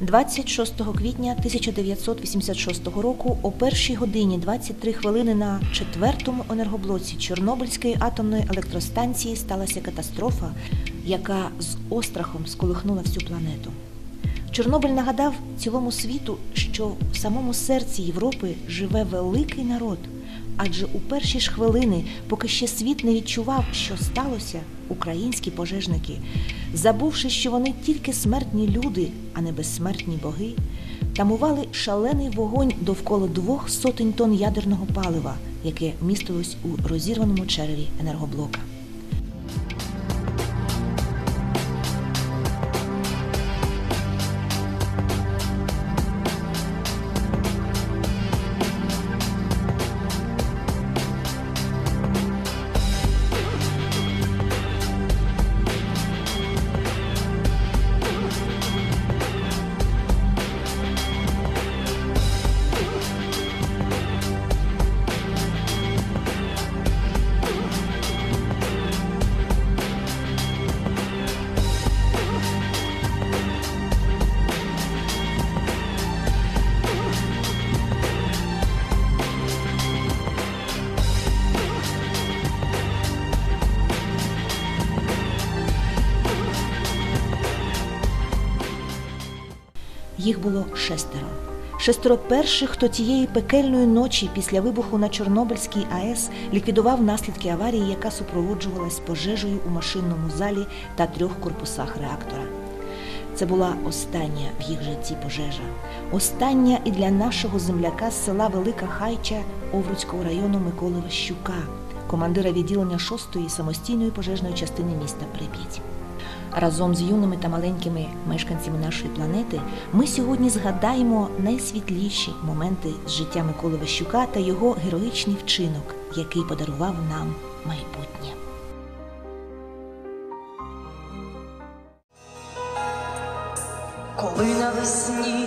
26 квітня 1986 року о першій годині 23 хвилини на четвертому енергоблоці Чорнобильської атомної електростанції сталася катастрофа, яка з острахом сколихнула всю планету. Чорнобиль нагадав цілому світу, що в самому серці Європи живе великий народ. Адже у перші ж хвилини, поки ще світ не відчував, що сталося, українські пожежники, забувши, що вони тільки смертні люди, а не безсмертні боги, тамували шалений вогонь довкола двох сотень тонн ядерного палива, яке містилось у розірваному череві енергоблока. Їх було шестеро. Шестеро перших, хто тієї пекельної ночі після вибуху на Чорнобильській АЕС ліквідував наслідки аварії, яка супроводжувалась пожежею у машинному залі та трьох корпусах реактора. Це була остання в їх житті пожежа. Остання і для нашого земляка з села Велика Хайча Овруцького району Миколи Ващука, командира відділення 6-ї самостійної пожежної частини міста Прип'ять. Разом з юними та маленькими мешканцями нашої планети ми сьогодні згадаємо найсвітліші моменти з життя Миколи Ващука та його героїчний вчинок, який подарував нам майбутнє. Коли навесні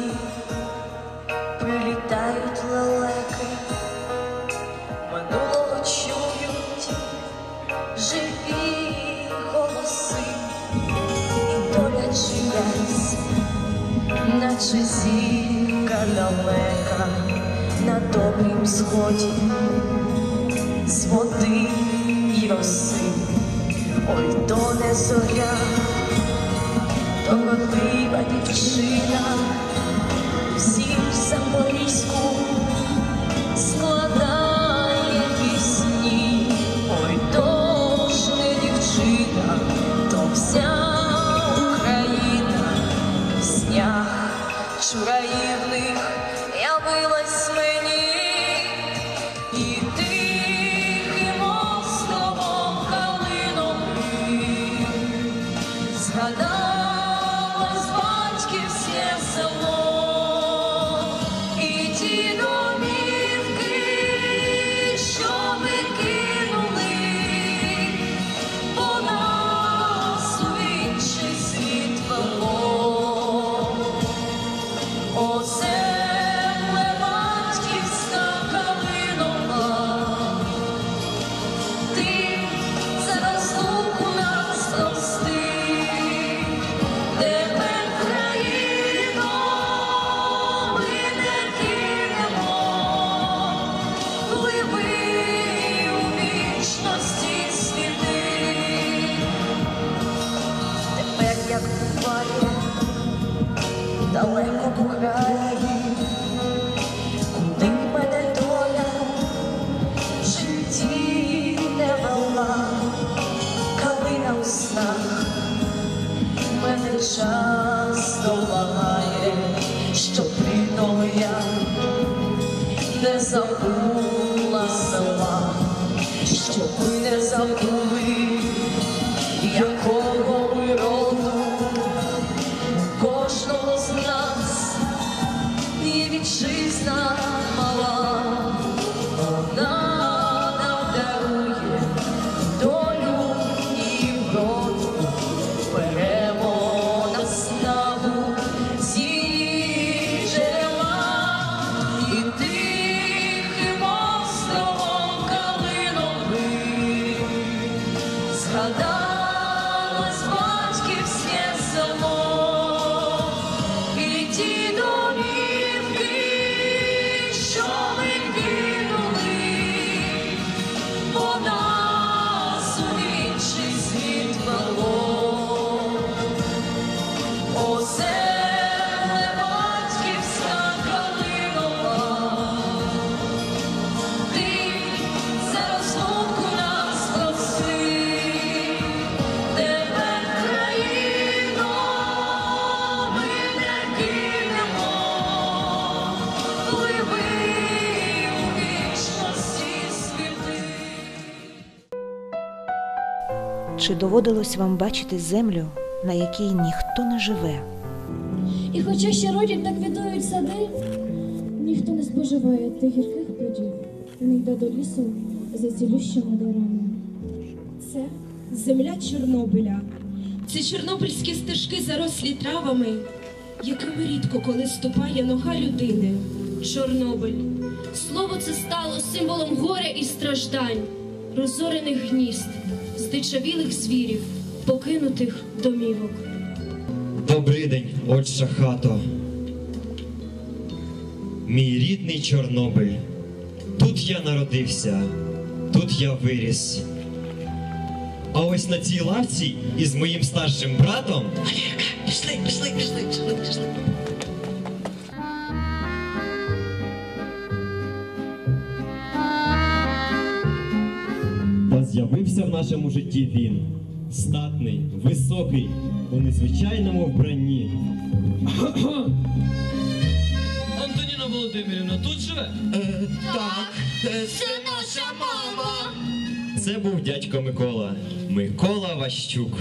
добрім сході, з води і роси, ой, то не зоря. Дороглива дівчина, всі запорізьку shine. 더 Чи доводилось вам бачити землю, на якій ніхто не живе? І хоча ще родять так відують сади, ніхто не споживає тих гірких плодів, не йде до лісу за цілющими дарами. Це земля Чорнобиля. Це чорнобильські стежки зарослі травами, якими рідко коли ступає нога людини. Чорнобиль. Слово це стало символом горя і страждань, розорених гнізд, здичавілих звірів, покинутих домівок. Добрий день, отча хато. Мій рідний Чорнобиль. Тут я народився, тут я виріс. А ось на цій лавці із моїм старшим братом. Пішли, пішли, пішли, пішли, пішли. З'явився в нашому житті він. Статний, високий, у незвичайному вбранні. Антоніна Володимирівна тут живе? Так, Це наша мама. Це був дядько Микола. Микола Ващук.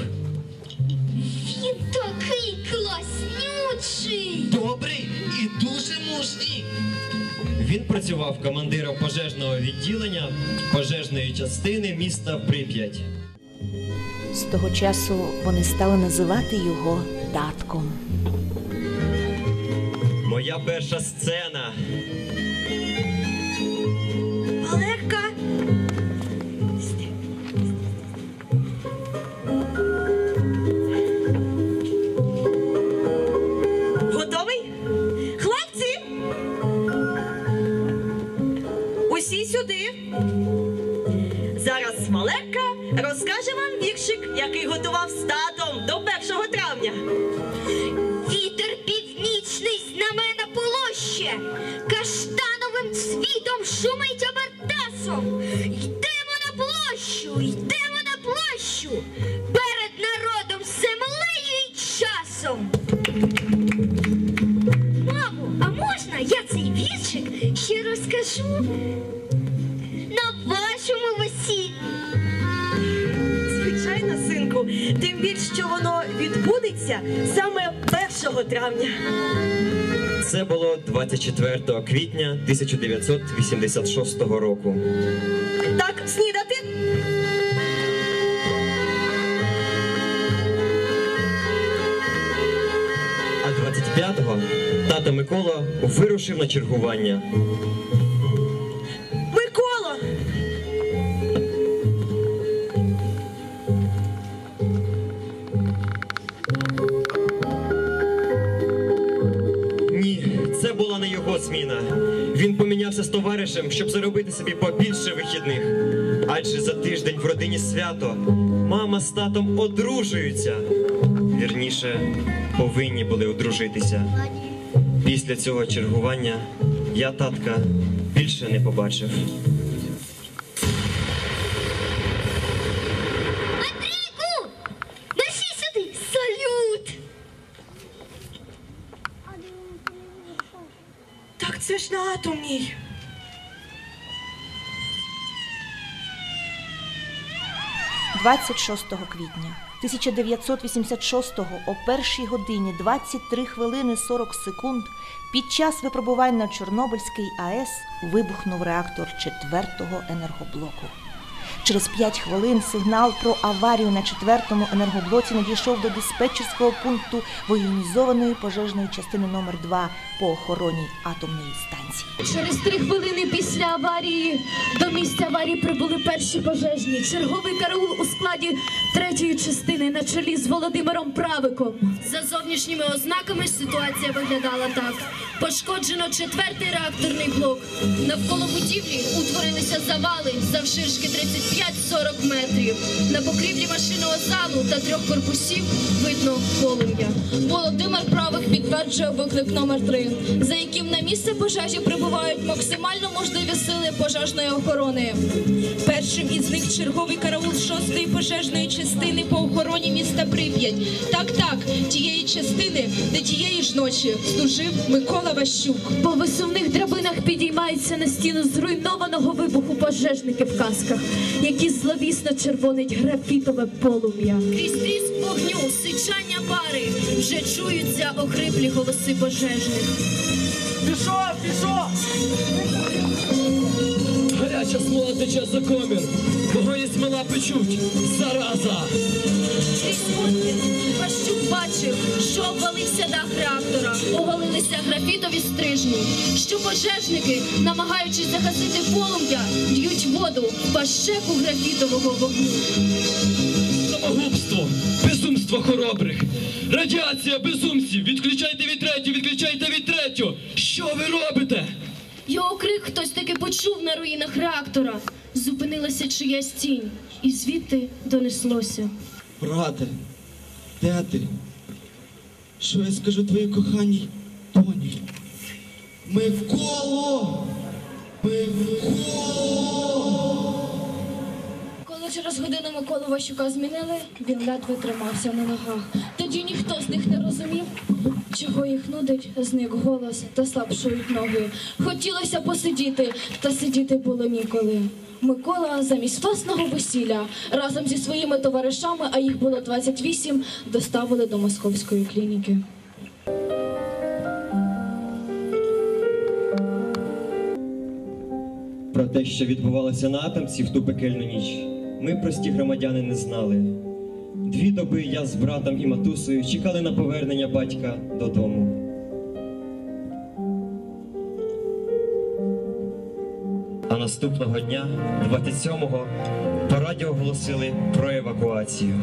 Він працював командиром пожежного відділення пожежної частини міста Прип'ять. З того часу вони стали називати його татком. Моя перша сцена. Готував з татом до 1 травня. Вітер північний знамена полоще, каштановим цвітом шумить обертасом. Йдемо на площу, йдемо на площу, перед народом землею і часом. Мамо, а можна я цей віршик ще розкажу що воно відбудеться саме 1 травня. Це було 24 квітня 1986 року. Так, снідати. А 25-го тато Микола вирушив на чергування. Була не його зміна. Він помінявся з товаришем, щоб заробити собі побільше вихідних. Адже за тиждень в родині свято мама з татом одружуються. Вірніше, повинні були одружитися. Після цього чергування я татка більше не побачив. Це мій. на – 26 квітня 1986-го о першій годині 23 хвилини 40 секунд під час випробувань на Чорнобильський АЕС вибухнув реактор 4-го енергоблоку. Через 5 хвилин сигнал про аварію на 4-му енергоблоці надійшов до диспетчерського пункту воєнізованої пожежної частини номер 2 по охороні атомної станції. Через три хвилини після аварії до місця аварії прибули перші пожежні. Черговий караул у складі третьої частини на чолі з Володимиром Правиком. За зовнішніми ознаками ситуація виглядала так: пошкоджено четвертий реакторний блок. Навколо будівлі утворилися завали завширшки 35-40 метрів. На покрівлі машинного залу та трьох корпусів видно полум'я. Володимир Правик підтверджує виклик номер 3 за яким на місце пожежі прибувають максимально можливі сили пожежної охорони. Першим із них черговий караул шостої пожежної частини по охороні міста Прип'ять. Так, так, тієї частини, де тієї ж ночі служив Микола Ващук. По висувних драбинах підіймаються на стіну зруйнованого вибуху пожежники в касках. Які зловісно червонить графітове полум'я. Крізь тріск вогню, сичання пари, вже чуються охриплі голоси пожежних. Пішов, пішов! Гаряча смола тече за комір. Вогоні смола печуть. Зараза! Крізь Ващук бачив, що обвалився дах реактора, оголилися графітові стрижні, що пожежники, намагаючись загасити полум'я, б'ють воду в пащеку графітового вогню. Самогубство, безумство хоробрих. Радіація безумців. Відключайте від третю, відключайте від третю. Що ви робите? Його крик хтось таки почув на руїнах реактора. Зупинилася чиясь тінь, і звідти донеслося. Брате, де ти? Що я скажу твоїй коханій Тоні? Ми в через годину Миколу Ващука змінили, він ледве тримався на ногах. Тоді ніхто з них не розумів, чого їх нудить, зник голос та слабшують ноги. Хотілося посидіти, та сидіти було ніколи. Микола замість власного весілля разом зі своїми товаришами, а їх було 28, доставили до московської клініки. Про те, що відбувалося на атомці в ту пекельну ніч, ми, прості громадяни, не знали. Дві доби я з братом і матусею чекали на повернення батька додому. А наступного дня, 27-го, по радіо оголосили про евакуацію.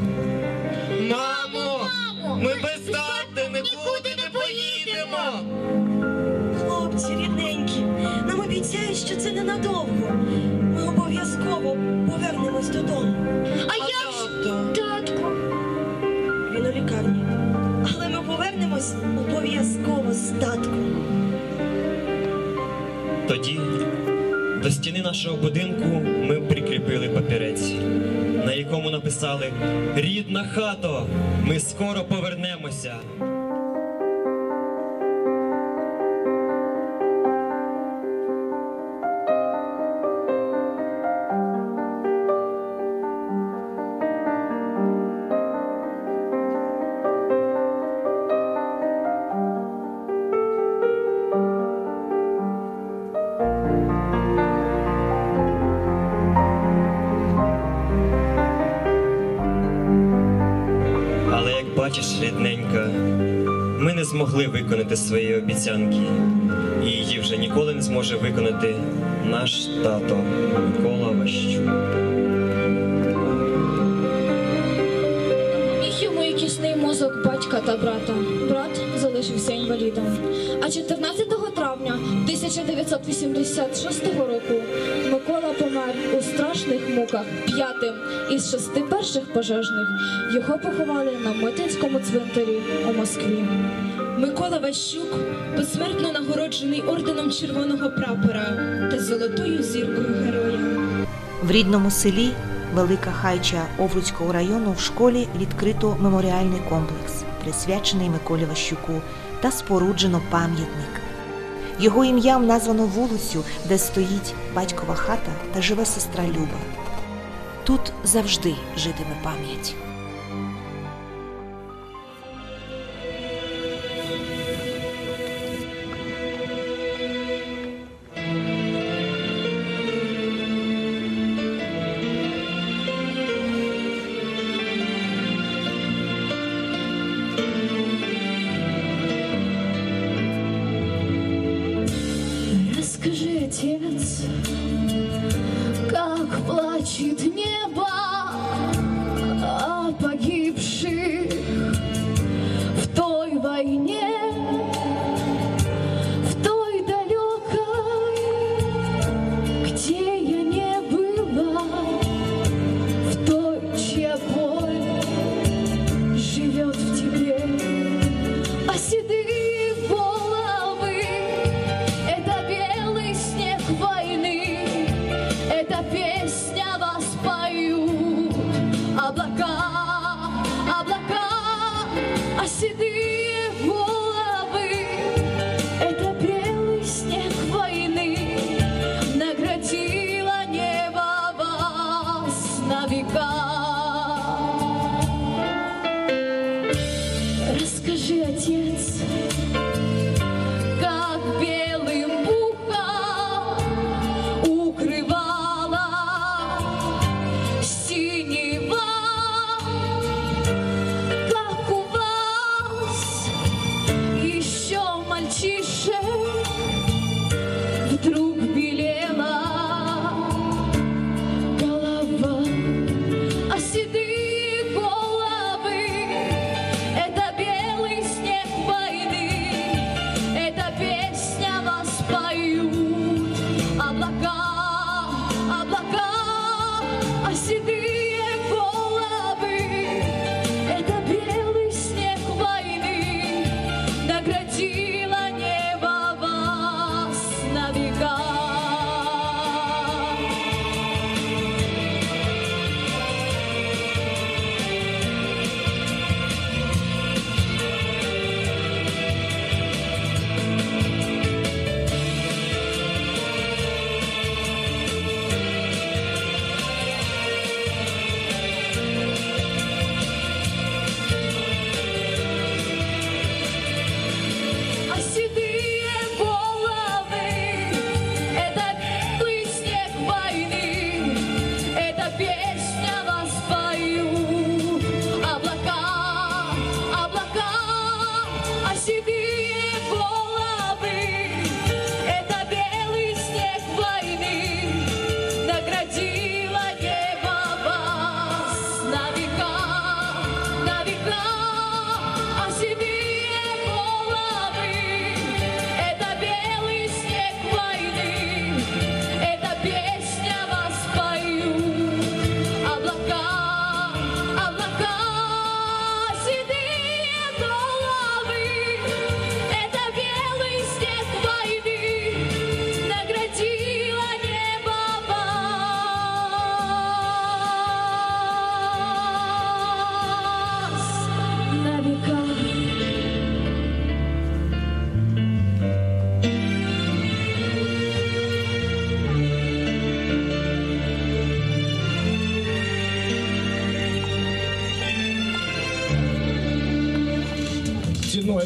Мамо! Ми без тати нікуди не поїдемо! Хлопці, рідненькі, нам обіцяють, що це ненадовго. Обов'язково повернемось додому. А як ж татко? Він у лікарні. Але ми повернемось обов'язково з татком. Тоді до стіни нашого будинку ми прикріпили папірець, на якому написали Рідна хато, ми скоро повернемося. Бачиш, рідненька, ми не змогли виконати свої обіцянки, і її вже ніколи не зможе виконати наш тато Микола Ващук. 1986 року Микола помер у страшних муках п'ятим із шести перших пожежних. Його поховали на Митинському цвинтарі у Москві. Микола Ващук посмертно нагороджений орденом Червоного прапора та золотою зіркою героя. В рідному селі Велика Хайча Овруцького району в школі відкрито меморіальний комплекс, присвячений Миколі Ващуку, та споруджено пам'ятник. Його ім'ям названо вулицю, де стоїть батькова хата та живе сестра Люба. Тут завжди житиме пам'ять. you to. I'll be gone.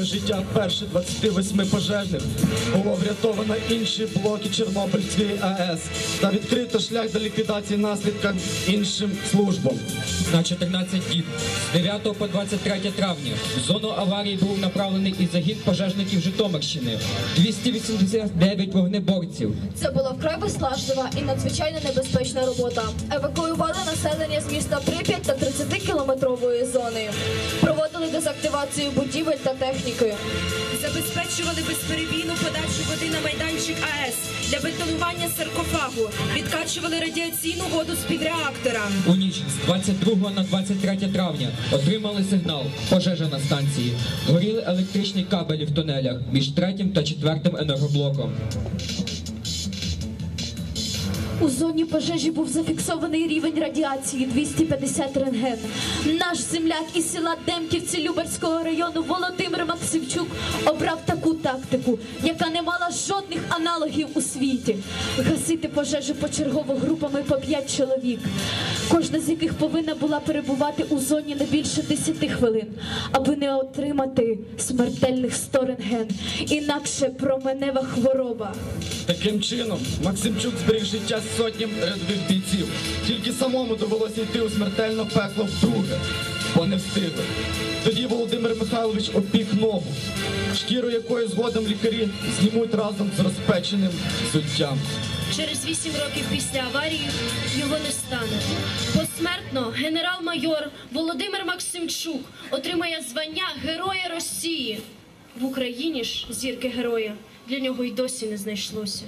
Ціною життя перших 28 пожежних було врятовано інші блоки Чорнобильської АЕС та відкрито шлях до ліквідації наслідків іншим службам. На 14 діб з 9 по 23 травня в зону аварії був направлений і загін пожежників Житомирщини, 289 вогнеборців, Це була вкрай безслажлива і надзвичайно небезпечна робота. Евакуювали населення з міста Прип'ять та 30-кілометрової зони. Проводили дезактивацію будівель та техніки. Забезпечували безперебійну подачу води на майданчик АЕС для бетонування саркофагу, відкачували радіаційну воду з-під реактора. У ніч з 22 на 23 травня отримали сигнал пожежа на станції. Горіли електричні кабелі в тунелях між третім та четвертим енергоблоком. У зоні пожежі був зафіксований рівень радіації 250 рентген. Наш земляк із села Демківці Люберського району Володимир Максимчук обрав таку тактику, яка не мала жодних аналогів у світі. Гасити пожежу почергово групами по 5 чоловік. Кожна з яких повинна була перебувати у зоні не більше 10 хвилин, аби не отримати смертельних 100 рентген. Інакше променева хвороба. Таким чином, Максимчук зберіг життя сотням рядових бійців. Тільки самому довелося йти у смертельне пекло вдруге, бо не встигли. Тоді Володимир Михайлович опік ногу, шкіру якої згодом лікарі знімуть разом з розпеченим суттям. Через вісім років після аварії його не стане. Посмертно генерал-майор Володимир Максимчук отримає звання Героя Росії. В Україні ж зірки героя для нього й досі не знайшлося.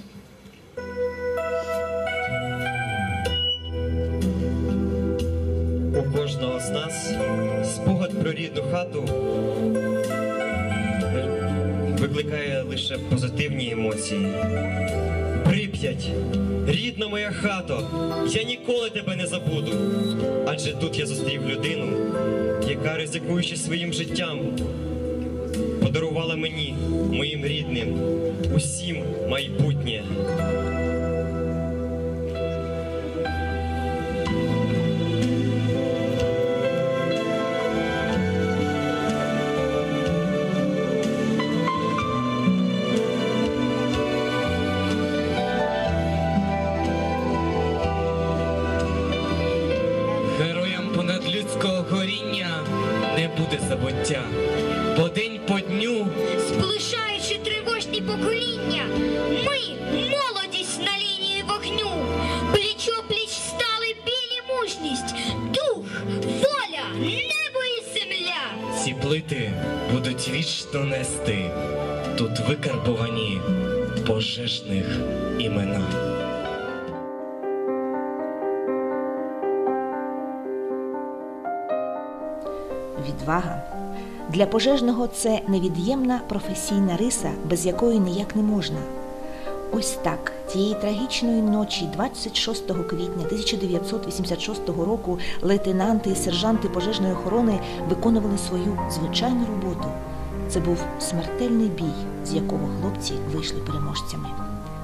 У кожного з нас спогад про рідну хату викликає лише позитивні емоції. Прип'ять, рідна моя хато, я ніколи тебе не забуду. Адже тут я зустрів людину, яка, ризикуючи своїм життям, моїм рідним, усім майбутнє. Тривожні покоління, ми, молодість на лінії вогню, пліч-опліч стали білі мужність, дух, воля, небо і земля. ці плити будуть вічно нести тут викарбовані пожежних імена. Відвага. Для пожежного це невід'ємна професійна риса, без якої ніяк не можна. Ось так тієї трагічної ночі, 26 квітня 1986 року, лейтенанти і сержанти пожежної охорони виконували свою звичайну роботу. Це був смертельний бій, з якого хлопці вийшли переможцями.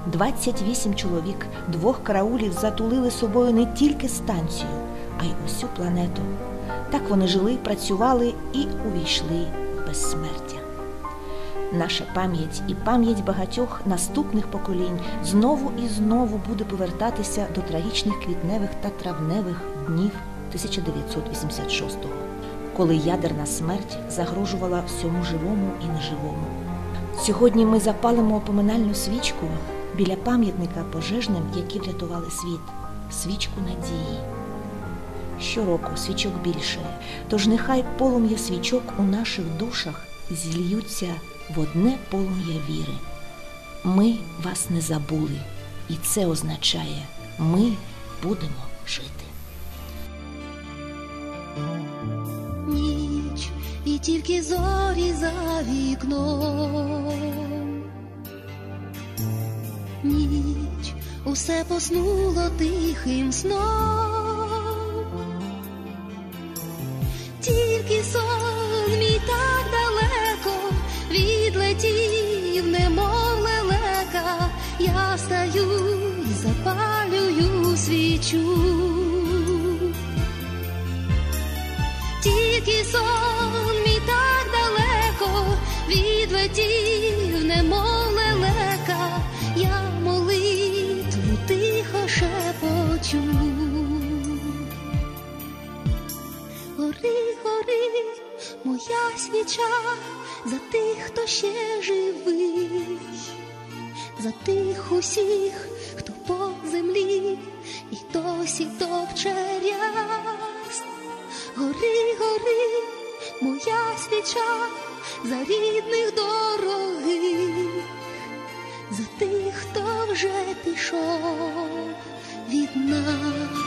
28 чоловік двох караулів затулили собою не тільки станцію, а й усю планету. Так вони жили, працювали і увійшли в безсмертя. Наша пам'ять і пам'ять багатьох наступних поколінь знову і знову буде повертатися до трагічних квітневих та травневих днів 1986-го, коли ядерна смерть загрожувала всьому живому і неживому. Сьогодні ми запалимо опоминальну свічку біля пам'ятника пожежним, які врятували світ, свічку надії. Щороку свічок більшає, тож нехай полум'я свічок у наших душах зільються в одне полум'я віри. Ми вас не забули, і це означає, ми будемо жити. ніч, і тільки зорі за вікном. Ніч, усе поснуло тихим сном. лечу, тільки сон мій так далеко відлетів, немов лелека, я молитву тихо шепочу. Гори, гори, моя свіча за тих, хто ще живий, за тих усіх досі топче ряс. Гори, гори, моя свіча за рідних дорогих, за тих, хто вже пішов від нас.